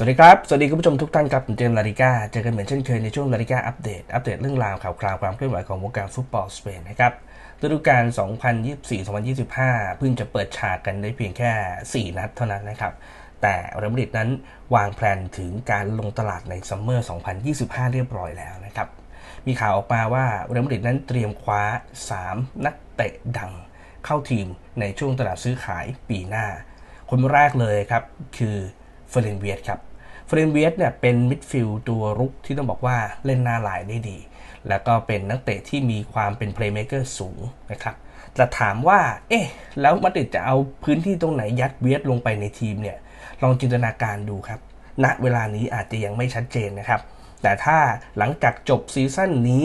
สวัสดีครับ สวัสดีคุณผู้ชมทุกท่านครับ ผมเจมส์ลาริก้า เจอกันเหมือนเช่นเคยในช่วงลาริก้าอัปเดต อัปเดตเรื่องราวข่าวคราวความเคลื่อนไหวของวงการฟุตบอลสเปนนะครับฤดูกาล 2024-2025 เพิ่งจะเปิดฉากกันได้เพียงแค่ 4 นัดเท่านั้นนะครับ แต่เรอัลมาดริดนั้นวางแผนถึงการลงตลาดในซัมเมอร์ 2025 เรียบร้อยแล้วนะครับ มีข่าวออกมาว่าเรอัลมาดริดนั้นเตรียมคว้า 3 นักเตะดังเข้าทีมในช่วงตลาดซื้อขายปีหน้า คนแรกเลยครับคือเฟรนเวียตครับ เฟรนเวียตเนี่ยเป็นมิดฟิลด์ตัวรุกที่ต้องบอกว่าเล่นหน้าหลายได้ดี แล้วก็เป็นนักเตะที่มีความเป็นเพลย์เม k เกอร์สูงนะครับแต่ถามว่า เอ๊ะ แล้วมาดริดจะเอาพื้นที่ตรงไหนยัดเวียดลงไปในทีมเนี่ย ลองจินตนาการดูครับ ณ เวลานี้อาจจะยังไม่ชัดเจนนะครับ แต่ถ้าหลังจากจบซีซั่นนี้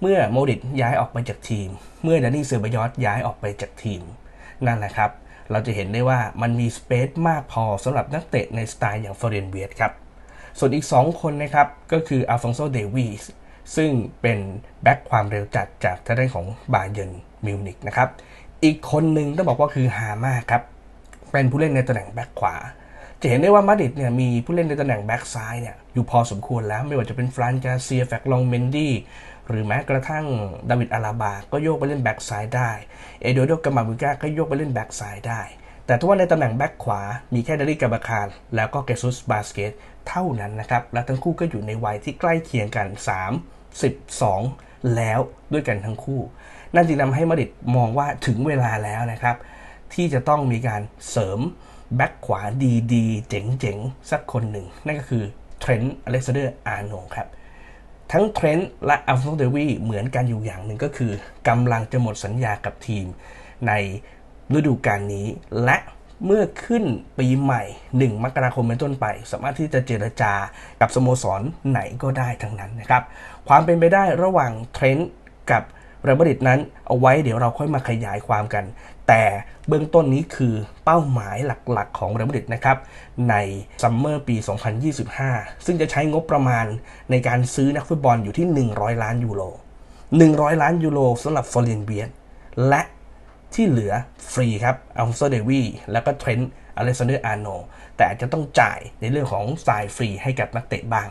เมื่อโมดิตย้ายออกไปจากทีม เมื่อดานี่เซอร์บยอสย้ายออกไปจากทีม นั่นแหละครับ เราจะเห็นได้ว่ามันมีสเปซมากพอสำหรับนักเตะในสไตล์อย่างฟอร์เรนเวียตครับ ส่วนอีก 2 คนนะครับ ก็คืออัลฟองโซเดวีสซึ่งเป็นแบ็คความเร็วจัดจากทางด้านของบาเยร์นมิวนิกนะครับ อีกคนหนึ่งต้องบอกว่าคือฮามาครับ เป็นผู้เล่นในตำแหน่งแบ็คขวา จะเห็นได้ว่ามาดริดเนี่ยมีผู้เล่นในตำแหน่งแบ็คซ้ายเนี่ยอยู่พอสมควรแล้วไม่ว่าจะเป็นฟรานกาเซียแฟกลองเมนดี้ หรือแม้กระทั่งดาวิดอาราบา ก็โยกไปเล่นแบ็คซ้ายได้ เอโดโดกามาบิก้าก็โยกไปเล่นแบ็คซ้ายได้ แต่ถ้าว่าในตำแหน่งแบ็คขวา มีแค่เดริกาบาคารแล้วก็เกซุสบาสเกตเท่านั้นนะครับ และทั้งคู่ก็อยู่ในวัยที่ใกล้เคียงกัน 3 12 แล้วด้วยกันทั้งคู่ นั่นจึงทำให้มาริดมองว่าถึงเวลาแล้วนะครับ ที่จะต้องมีการเสริมแบ็คขวาดีๆ เจ๋งๆ สักคนหนึ่ง นั่นก็คือเทรนต์อเล็กซานเดอร์อาร์โนครับ ทั้งเทรนต์และอัลฟอนเดวีเหมือนกันอยู่อย่างหนึ่งก็คือกำลังจะหมดสัญญากับทีมในฤดูกาลนี้ และเมื่อขึ้นปีใหม่ 1 มกราคมเป็นต้นไป สามารถที่จะเจรจากับสโมสรไหนก็ได้ทั้งนั้นนะครับ ความเป็นไปได้ระหว่างเทรนต์กับ เรอัลมาดริดนั้นเอาไว้เดี๋ยวเราค่อยมาขยายความกัน แต่เบื้องต้นนี้คือเป้าหมายหลักๆ ของเรอัลมาดริดนะครับในซัมเมอร์ปี 2025 ซึ่งจะใช้งบประมาณในการซื้อนักฟุตบอลอยู่ที่ 100 ล้านยูโร 100 ล้านยูโรสำหรับฟอร์เรนเบียนและที่เหลือฟรีครับอัลฟอนโซเดวีแล้วก็เทรนต์อเลซานเดอร์อาร์โนแต่อาจจะต้องจ่ายในเรื่องของสายฟรีให้กับนักเตะบ้าง